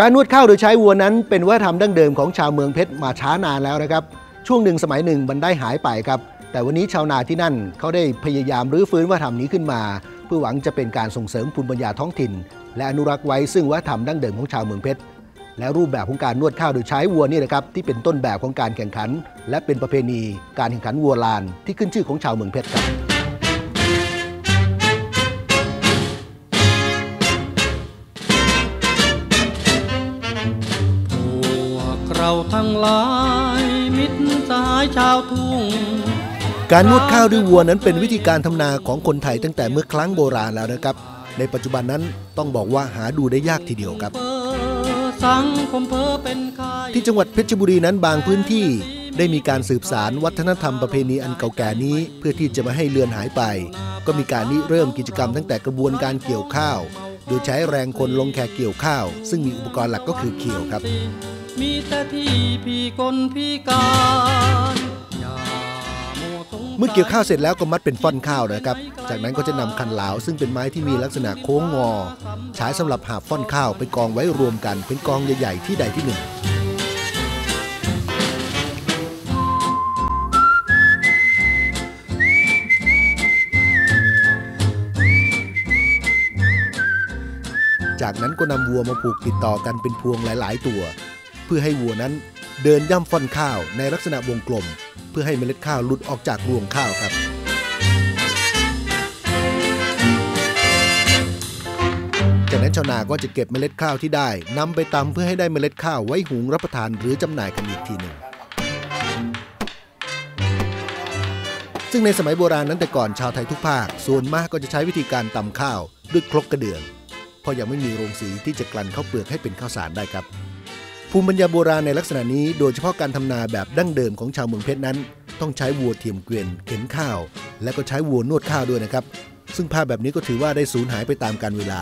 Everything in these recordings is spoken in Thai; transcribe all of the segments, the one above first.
การนวดข้าวโดยใช้วัวนั้นเป็นวัฒนธรรมดั้งเดิมของชาวเมืองเพชรมาช้านานแล้วนะครับ ช่วงหนึ่งสมัยหนึ่งมันได้หายไปครับ แต่วันนี้ชาวนาที่นั่นเขาได้พยายามรื้อฟื้นวัฒนธรรมนี้ขึ้นมา เพื่อหวังจะเป็นการส่งเสริมภูมิปัญญาท้องถิ่น และอนุรักษ์ไว้ซึ่งวัฒนธรรมดั้งเดิมของชาวเมืองเพชรและรูปแบบของการนวดข้าวโดยใช้วัวนี่นะครับที่เป็นต้นแบบของการแข่งขัน และเป็นประเพณี การแข่งขันวัวลานที่ขึ้นชื่อของชาวเมืองเพชรครับ เราทั้งหลาย มิตรสหายชาวทุ่ง การนวดข้าวด้วยวัวนั้นเป็นวิธีการทำนาของคนไทยตั้งแต่เมื่อครั้งโบราณแล้วนะครับ ในปัจจุบันนั้นต้องบอกว่าหาดูได้ยากทีเดียวครับเพ้อสังคมเพ้อเป็นไข้ที่จังหวัดเพชรบุรีนั้นบางพื้นที่ได้มีการสืบสารวัฒนธรรมประเพณีอันเก่าแก่นี้ เพื่อที่จะไม่ให้เลือนหายไป ก็มีการริเริ่มกิจกรรมตั้งแต่กระบวนการเกี่ยวข้าว โดยใช้แรงคนลงแขกเกี่ยวข้าว ซึ่งมีอุปกรณ์หลักก็คือเขียวครับ มีแต่ที่พี่กลพี่การเมื่อเกี่ยวข้าวเสร็จแล้วก็มัดเป็นฟ่อนข้าวนะครับ จากนั้นก็จะนำคันเหลาซึ่งเป็นไม้ที่มีลักษณะโค้งงอ ใช้สำหรับหาบฟ่อนข้าวไปกองไว้รวมกันเป็นกองใหญ่ๆที่ใดที่หนึ่งจากนั้นก็นำวัวมาผูกติดต่อกันเป็นพวงหลาย ๆ ตัว เพื่อให้วัวนั้นเดินย่ำฟ่อนข้าวในลักษณะวงกลม เพื่อให้เมล็ดข้าวหลุดออกจากรวงข้าวครับจากนั้นชาวนาก็จะเก็บเมล็ดข้าวที่ได้นำไปตำเพื่อให้ได้เมล็ดข้าวไว้หุงรับประทานหรือจำหน่ายกันอีกทีหนึ่งซึ่งในสมัยโบราณนั้นแต่ก่อนชาวไทยทุกภาค ส่วนมากก็จะใช้วิธีการตำข้าวด้วยครกกระเดื่องเพราะยังไม่มีโรงสีที่จะกลั่นข้าวเปลือกให้เป็นข้าวสารได้ครับ ภูมิปัญญาโบราณในลักษณะนี้โดยเฉพาะการทำนาแบบดั้งเดิมของชาวเมืองเพชรนั้น ต้องใช้วัวเทียมเกวียนเข็นข้าว และก็ใช้วัวนวดข้าวด้วยนะครับ ซึ่งภาพแบบนี้ก็ถือว่าได้สูญหายไปตามกาลเวลา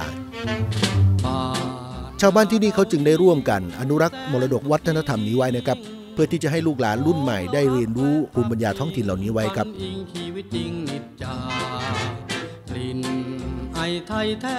ชาวบ้านที่นี่เขาจึงได้ร่วมกัน อนุรักษ์มรดกวัฒนธรรมนี้ไว้นะครับ เพื่อที่จะให้ลูกหลานรุ่นใหม่ได้เรียนรู้ภูมิปัญญาท้องถิ่นเหล่านี้ไว้ครับไทยแท้